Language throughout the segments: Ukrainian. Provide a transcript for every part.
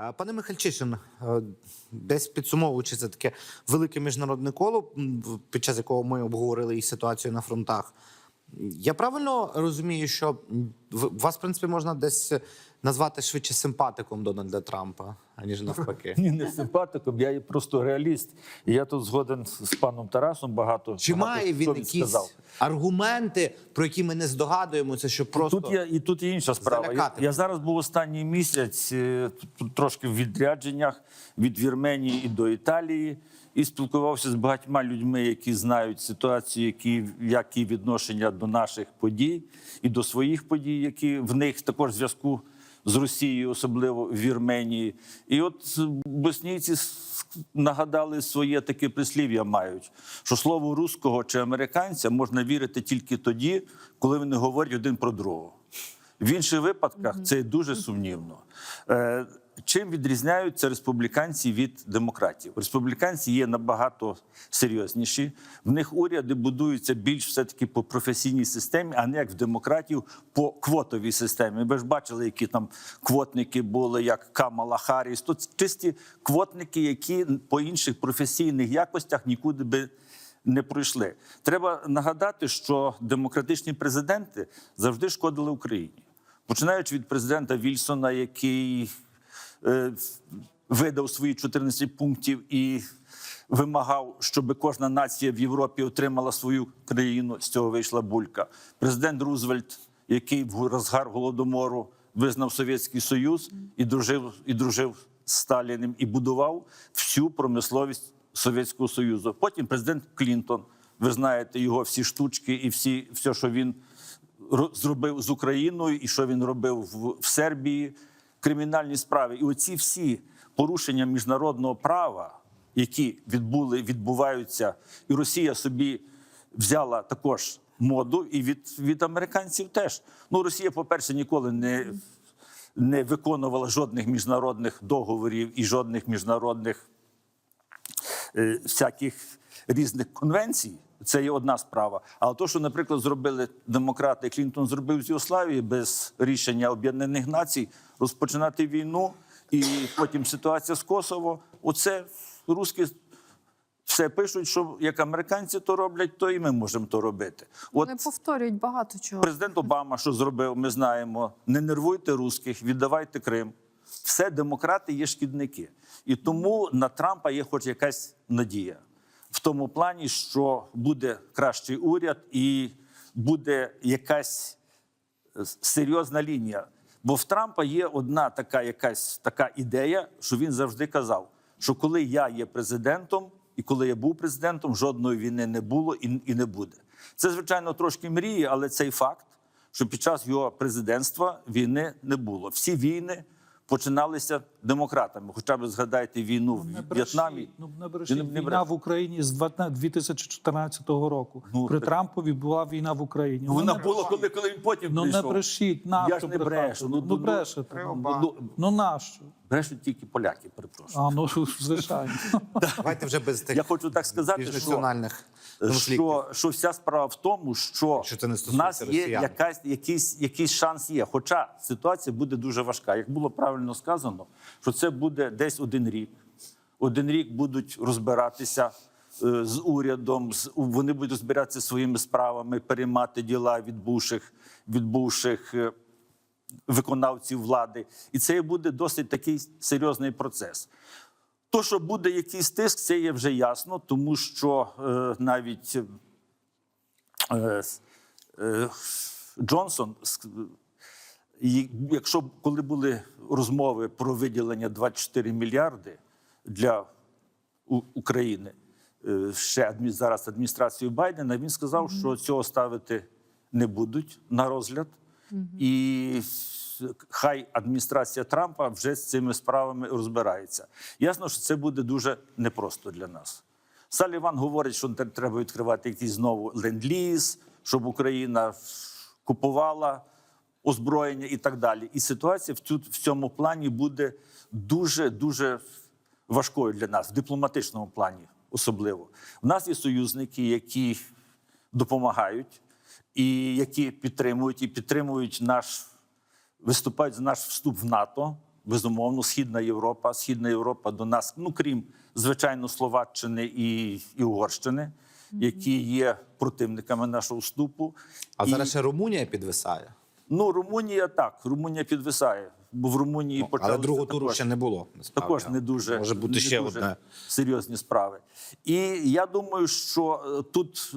Е, Пане Михальчишин, е, десь підсумовуючи це таке велике міжнародне коло, під час якого ми обговорили і ситуацію на фронтах. Я правильно розумію, що вас, в принципі, можна десь назвати швидше симпатиком Дональда Трампа, аніж навпаки. Ні, не симпатиком, я просто реаліст. І я тут згоден з паном Тарасом багато. Чи багато має він якісь сказав. аргументи, про які ми не здогадуємося, що просто Тут є і тут є інша справа. Я, я зараз був останній місяць е, трошки в відрядженнях від Вірменії і до Італії, і спілкувався з багатьма людьми, які знають ситуацію, які які відношення до наших подій і до своїх подій, які в них також зв'язку з Росією, особливо в Вірменії. І от боснійці нагадали своє таке прислів'я мають, що слово руського чи американця можна вірити тільки тоді, коли вони говорять один про другого. В інших випадках це дуже сумнівно. Чим відрізняються республіканці від демократів? Республіканці є набагато серйозніші. В них уряди будуються більш все-таки по професійній системі, а не як в демократів по квотовій системі. Ви ж бачили, які там квотники були, як Камала Харріс. Тут чисті квотники, які по інших професійних якостях нікуди би не пройшли. Треба нагадати, що демократичні президенти завжди шкодили Україні, починаючи від президента Вільсона, який видав свої 14 пунктів і вимагав, щоб кожна нація в Європі отримала свою країну. З цього вийшла булька. Президент Рузвельт, який в розгар голодомору визнав Совєтський Союз і дружив, і дружив з Сталіним, і будував всю промисловість Совєтського Союзу. Потім президент Клінтон. Ви знаєте його всі штучки і всі, все, що він ро- зробив з Україною, і що він робив в, в Сербії, кримінальні справи. І оці всі порушення міжнародного права, які відбули, відбуваються, і Росія собі взяла також моду, і від, від американців теж. Ну, Росія, по-перше, ніколи не, не виконувала жодних міжнародних договорів і жодних міжнародних е, всяких різних конвенцій. Це є одна справа. Але то, що, наприклад, зробили демократи, Клінтон зробив з Югославії без рішення Об'єднаних Націй, розпочинати війну, і потім ситуація з Косово. Оце русські все пишуть, що як американці то роблять, то і ми можемо то робити. От Вони повторюють багато чого. Президент Обама, що зробив, ми знаємо: не нервуйте русських, віддавайте Крим. Все демократи є шкідники. І тому на Трампа є хоч якась надія в тому плані, що буде кращий уряд і буде якась е, серйозна лінія. Бо в Трампа є одна така якась така ідея, що він завжди казав, що коли я є президентом, і коли я був президентом, жодної війни не було і, і не буде. Це, звичайно, трошки мрії, але цей факт, що під час його президентства війни не було. Всі війни починалися демократами. Хоча б згадайте війну в Не В'єтнамі. ну не брешіть. Не- не Війна бреш. в Україні з 2014 року. Ну, При так- Трампові була війна в Україні. Ну, Вона була, коли, коли він потім Ну не прийшов. брешіть, Я нащо ж не брешу. Ну, ну, брешете. Ну, ба- ну, ну нащо? брешуть тільки поляки, перепрошую. А ну звичайно. Давайте вже без тих Я хочу так сказати, що що, що вся справа в тому, що Що це не в нас є якась, якийсь, якийсь шанс є. Хоча ситуація буде дуже важка. Як було правильно сказано, що це буде десь один рік. Один рік будуть розбиратися е, з урядом, вони будуть розбиратися своїми справами, переймати діла від бувших, е, виконавців влади. І це буде досить такий серйозний процес. То, що буде якийсь тиск, це є вже ясно, тому що е, навіть е, е, Джонсон, якщо коли були розмови про виділення 24 мільярди для України, е, ще зараз адміністрацією Байдена, він сказав, що цього ставити не будуть на розгляд. І хай адміністрація Трампа вже з цими справами розбирається. Ясно, що це буде дуже непросто для нас. Саліван говорить, що тр- треба відкривати якийсь знову ленд-ліз, щоб Україна купувала озброєння і так далі. І ситуація в, цю, в цьому плані буде дуже дуже важкою для нас в дипломатичному плані, особливо. У нас є союзники, які допомагають, і які підтримують, і підтримують наш виступають за наш вступ в НАТО. безумовно, Східна Європа. Східна Європа до нас, ну крім звичайно, Словаччини і, і Угорщини, які є противниками нашого вступу. А І- зараз ще Румунія підвисає. Ну, Румунія так, Румунія підвисає, бо в Румунії Ну, але почалися другого туру ще не було. насправді. також не дуже може бути не ще дуже одне. серйозні справи. І я думаю, що е, тут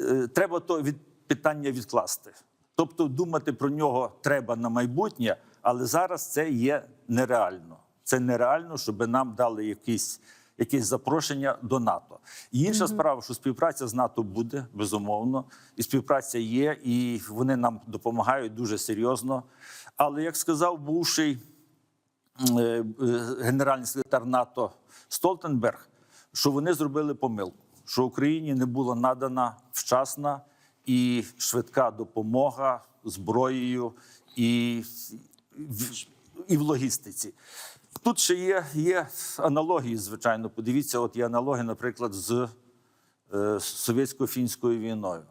е, треба то від питання відкласти. Тобто думати про нього треба на майбутнє, але зараз це є нереально. Це нереально, щоб нам дали якісь, якесь запрошення до НАТО. І інша справа, що співпраця з НАТО буде безумовно, і співпраця є, і вони нам допомагають дуже серйозно. Але як сказав бувший е, е, генеральний секретар НАТО Столтенберг, що вони зробили помилку, що Україні не була надана вчасна і швидка допомога зброєю і, і в логістиці. Тут ще є, є аналогії, звичайно. Подивіться, от є аналогія, наприклад, з е, совєтсько-фінською війною.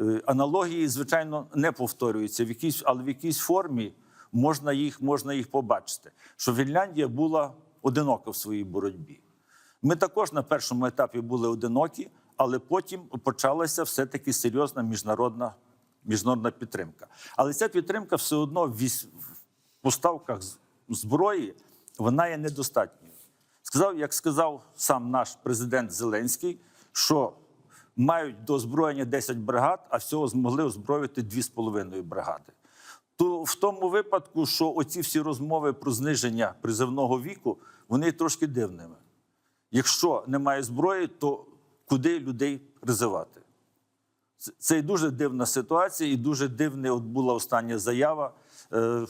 Е, Аналогії, звичайно, не повторюються, в якійсь, але в якійсь формі можна їх, можна їх побачити. Що Фінляндія була одинока в своїй боротьбі. Ми також на першому етапі були одинокі, але потім почалася все-таки серйозна міжнародна, міжнародна підтримка. Але ця підтримка все одно в поставках зброї вона є недостатньою. Сказав, як сказав сам наш президент Зеленський, що мають до озброєння 10 бригад, а всього змогли озброїти 2,5 бригади. То в тому випадку, що оці всі розмови про зниження призивного віку, вони трошки дивними. Якщо немає зброї, то куди людей призивати? Це- дуже дивна ситуація, і дуже дивна була остання заява е,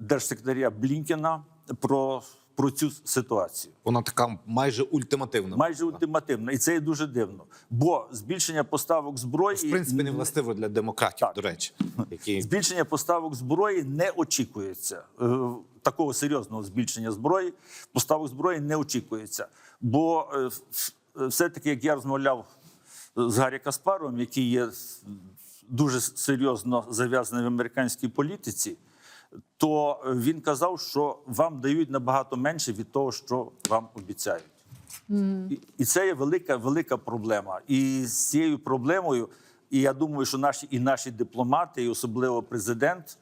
держсекретаря Блінкена про, про цю ситуацію. Вона така майже ультимативна. Майже ультимативно, і це є дуже дивно. Бо збільшення поставок зброї В принципі, не властиво для демократів, Так. до речі. Які... збільшення поставок зброї не очікується. Е, Такого серйозного збільшення зброї поставок зброї не очікується. Бо е, все-таки, як я розмовляв з Гаррі Каспаровим, який є дуже серйозно зав'язаний в американській політиці, то він казав, що вам дають набагато менше від того, що вам обіцяють. І, і це є велика, велика проблема. І з цією проблемою, і я думаю, що наші і наші дипломати, і особливо президент,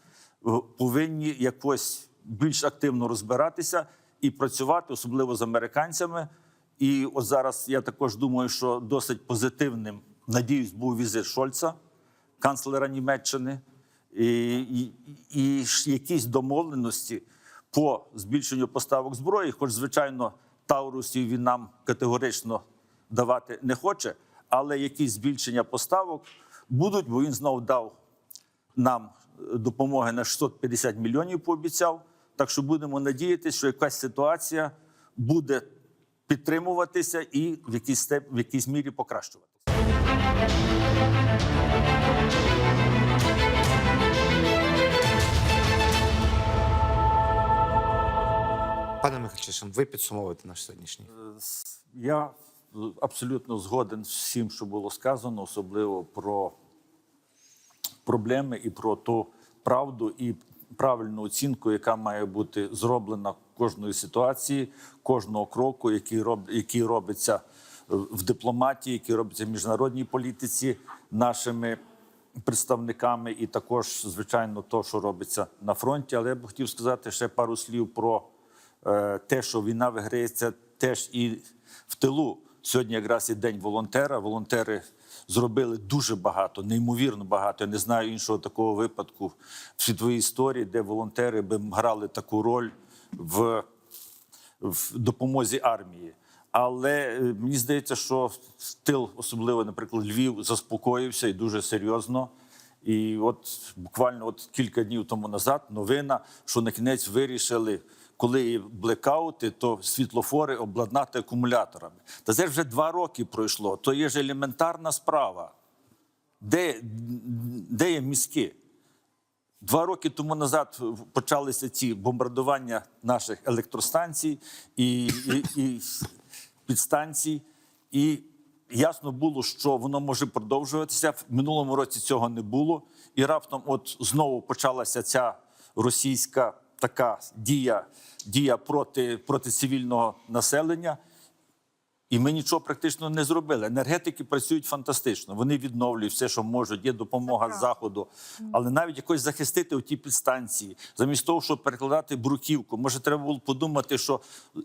е, повинні якось більш активно розбиратися і працювати, особливо з американцями. І от зараз я також думаю, що досить позитивним, надіюсь, був візит Шольца, канцлера Німеччини, і, і, якісь домовленості по збільшенню поставок зброї, хоч, звичайно, Таурусів він нам категорично давати не хоче, але якісь збільшення поставок будуть, бо він знов дав нам е, допомоги на 650 мільйонів, пообіцяв. Так що будемо надіятися, що якась ситуація буде підтримуватися і в якійсь, в якійсь мірі покращуватися. Пане Михайлішин, ви підсумовуєте наш сьогоднішній. Я абсолютно згоден з всім, що було сказано, особливо про проблеми і про ту правду і правильну оцінку, яка має бути зроблена кожної ситуації, кожного кроку, який роб, який робиться в дипломатії, який робиться в міжнародній політиці нашими представниками, і також, звичайно, то, що робиться на фронті. Але я б хотів сказати ще пару слів про е, те, що війна виграється теж і в тилу. Сьогодні якраз і день волонтера. Волонтери зробили дуже багато, неймовірно багато. Я не знаю іншого такого випадку в світовій історії, де волонтери би грали таку роль в, в допомозі армії. Але е, мені здається, що тил, особливо, наприклад, Львів, заспокоївся і дуже серйозно. І от буквально от кілька днів тому назад новина, що на кінець вирішили, коли блекаути, то світлофори обладнати акумуляторами. Та це вже два роки пройшло. То є ж елементарна справа. Де, де є мізки? Два роки тому назад почалися ці бомбардування наших електростанцій і, і, і підстанцій. І ясно було, що воно може продовжуватися. В минулому році цього не було. І раптом, от знову почалася ця російська така дія, дія проти, проти цивільного населення. І ми нічого практично не зробили. Енергетики працюють фантастично. Вони відновлюють все, що можуть. Є допомога з заходу. Але навіть якось захистити оті підстанції, замість того, щоб перекладати бруківку, може, треба було подумати, що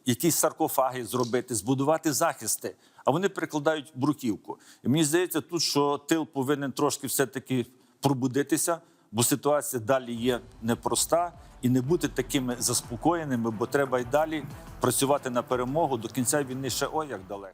якісь саркофаги зробити, збудувати захисти. А вони перекладають бруківку. І мені здається, тут що тил повинен трошки все-таки пробудитися, бо ситуація далі є непроста. І не бути такими заспокоєними, бо треба й далі працювати на перемогу до кінця війни ще ой як далеко.